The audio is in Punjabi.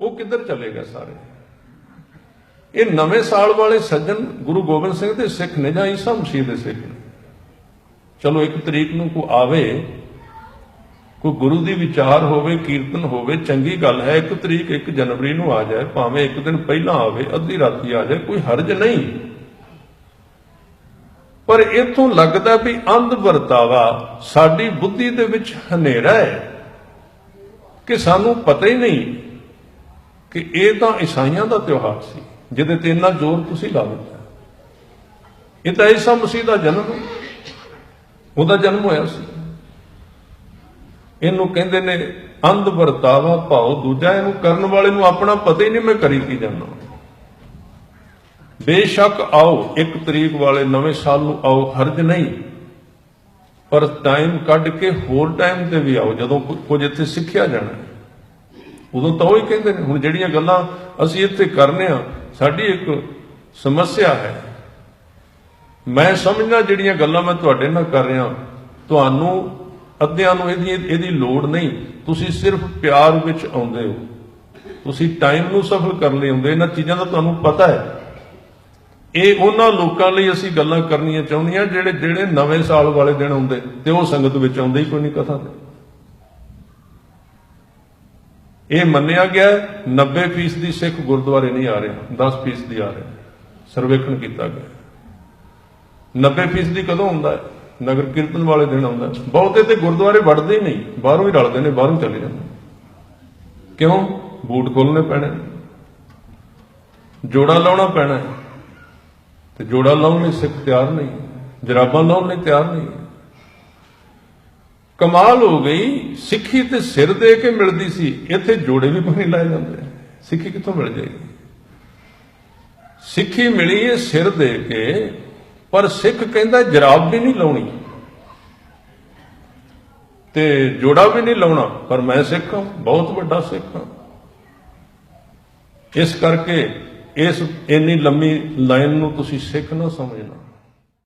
ਉਹ ਕਿੱਧਰ ਚਲੇ ਗਏ ਸਾਰੇ? ਇਹ ਨਵੇਂ ਸਾਲ ਵਾਲੇ ਸੱਜਣ ਗੁਰੂ ਗੋਬਿੰਦ ਸਿੰਘ ਦੇ ਸਿੱਖ ਨੇ ਜਾਂ ਈਸਾ ਮਸੀਹ ਦੇ ਸਿੱਖ ਨੇ? ਚਲੋ ਇੱਕ ਤਰੀਕ ਨੂੰ ਕੋ ਆਵੇ, ਕੋਈ ਗੁਰੂ ਦੀ ਵਿਚਾਰ ਹੋਵੇ, ਕੀਰਤਨ ਹੋਵੇ, ਚੰਗੀ ਗੱਲ ਹੈ, ਇੱਕ ਤਰੀਕ 1 ਜਨਵਰੀ ਨੂੰ ਆ ਜਾਏ, ਭਾਵੇਂ ਇੱਕ ਦਿਨ ਪਹਿਲਾਂ ਆਵੇ, ਅੱਧੀ ਰਾਤੀ ਆ ਜਾਏ, ਕੋਈ ਹਰਜ ਨਹੀਂ। ਪਰ ਇਥੋਂ ਲੱਗਦਾ ਵੀ ਅੰਧ ਵਰਤਾਵਾ ਸਾਡੀ ਬੁੱਧੀ ਦੇ ਵਿੱਚ ਹਨੇਰਾ ਹੈ ਕਿ ਸਾਨੂੰ ਪਤਾ ਹੀ ਨਹੀਂ ਕਿ ਇਹ ਤਾਂ ਈਸਾਈਆਂ ਦਾ ਤਿਉਹਾਰ ਸੀ, ਜਿਹਦੇ ਤੇ ਇੰਨਾ ਜ਼ੋਰ ਤੁਸੀਂ ਲਾ ਦਿੱਤਾ। ਇਹ ਤਾਂ ਈਸਾ ਮਸੀਹ ਦਾ ਜਨਮ ਉਹਦਾ ਜਨਮ ਹੋਇਆ ਸੀ। ਇਹਨੂੰ ਕਹਿੰਦੇ ਨੇ, ਅੰਧ ਵਰਤਾਵਾ ਭਾਉ, ਦੂਜਾ ਇਹਨੂੰ ਕਰਨ ਵਾਲੇ ਨੂੰ ਆਪਣਾ ਪਤਾ ਹੀ ਨਹੀਂ ਮੈਂ ਕਰੀ ਕੀ ਜਾਂਦਾ। ਬੇਸ਼ੱਕ ਆਓ, ਇੱਕ ਤਰੀਕ ਵਾਲੇ ਨਵੇਂ ਸਾਲ ਨੂੰ ਆਓ, ਹਰਜ ਨਹੀਂ। ਪਰ ਟਾਈਮ ਕੱਢ ਕੇ ਹੋਰ ਟਾਈਮ ਤੇ ਵੀ ਆਓ, ਜਦੋਂ ਕੁ- ਕੁਝ ਇੱਥੇ ਸਿੱਖਿਆ ਜਾਣਾ ਉਦੋਂ ਤਾਂ ਉਹ ਹੀ ਕਹਿੰਦੇ ਨੇ, ਹੁਣ ਜਿਹੜੀਆਂ ਗੱਲਾਂ ਅਸੀਂ ਇੱਥੇ ਕਰਨੇ ਆ, ਸਾਡੀ ਇੱਕ ਸਮੱਸਿਆ ਹੈ। ਮੈਂ ਸਮਝਣਾ ਜਿਹੜੀਆਂ ਗੱਲਾਂ ਮੈਂ ਤੁਹਾਡੇ ਨਾਲ ਕਰ ਰਿਹਾ, ਤੁਹਾਨੂੰ ਅੱਧਿਆਂ ਨੂੰ ਇਹਦੀ ਇਹਦੀ ਲੋੜ ਨਹੀਂ। ਤੁਸੀਂ ਸਿਰਫ ਪਿਆਰ ਵਿੱਚ ਆਉਂਦੇ ਹੋ। ਤੁਸੀਂ ਟਾਈਮ ਨੂੰ ਸਫਲ ਕਰਨ ਲਈ ਆਉਂਦੇ ਇਹਨਾਂ ਚੀਜ਼ਾਂ ਦਾ ਤੁਹਾਨੂੰ ਪਤਾ ਹੈ। ਇਹ ਉਹਨਾਂ ਲੋਕਾਂ ਲਈ ਅਸੀਂ ਗੱਲਾਂ ਕਰਨੀਆਂ ਚਾਹੁੰਦੀਆਂ, ਜਿਹੜੇ ਜਿਹੜੇ ਨਵੇਂ ਸਾਲ ਵਾਲੇ ਦਿਨ ਆਉਂਦੇ ਤੇ ਉਹ ਸੰਗਤ ਵਿੱਚ ਆਉਂਦੇ ਹੀ ਕੋਈ ਨਹੀਂ ਕਥਾ ਤੇ ਇਹ ਮੰਨਿਆ ਗਿਆ ਹੈ, 90% ਦੀ ਸਿੱਖ ਗੁਰਦੁਆਰੇ ਨਹੀਂ ਆ ਰਹੇ 10% ਦੀ ਆ ਰਹੇ। ਸਰਵੇਖਣ ਕੀਤਾ ਗਿਆ। 90% ਦੀ ਕਦੋਂ ਹੁੰਦਾ ਹੈ? ਨਗਰ ਕੀਰਤਨ ਵਾਲੇ ਦਿਨ ਆਉਂਦਾ ਬਹੁਤੇ ਤੇ ਗੁਰਦੁਆਰੇ ਵੜਦੇ ਹੀ ਨਹੀਂ ਬਾਹਰੋਂ ਹੀ ਰਲਦੇ ਨੇ ਬਾਹਰੋਂ ਚਲੇ ਜਾਂਦੇ ਕਿਉਂ? ਬੂਟ ਖੋਲਣੇ ਪੈਣੇ ਜੋੜਾ ਲਾਉਣਾ ਪੈਣਾ ਹੈ। ਤੇ ਜੋੜਾ ਲਾਉਣ ਲਈ ਸਿੱਖ ਤਿਆਰ ਨਹੀਂ। ਜਰਾਬਾਂ ਲਾਉਣ ਲਈ ਤਿਆਰ ਨਹੀਂ। ਕਮਾਲ ਹੋ ਗਈ, ਸਿੱਖੀ ਤੇ ਸਿਰ ਦੇ ਕੇ ਮਿਲਦੀ ਸੀ, ਇੱਥੇ ਜੋੜੇ ਵੀ ਪਾਣੀ ਲਾਏ ਜਾਂਦੇ ਸਿੱਖੀ ਕਿੱਥੋਂ ਮਿਲ ਜਾਏਗੀ? ਸਿੱਖੀ ਮਿਲੀ ਹੈ ਸਿਰ ਦੇ ਕੇ, ਪਰ ਸਿੱਖ ਕਹਿੰਦਾ ਜਰਾਬ ਵੀ ਨਹੀਂ ਲਾਉਣੀ। ਤੇ ਜੋੜਾ ਵੀ ਨਹੀਂ ਲਾਉਣਾ, ਪਰ ਮੈਂ ਸਿੱਖ ਹਾਂ, ਬਹੁਤ ਵੱਡਾ ਸਿੱਖ ਹਾਂ। ਇਸ ਕਰਕੇ ਇਸ ਇੰਨੀ ਲੰਮੀ ਲਾਈਨ ਨੂੰ ਤੁਸੀਂ ਸਿੱਖ ਨਾ ਸਮਝਣਾ।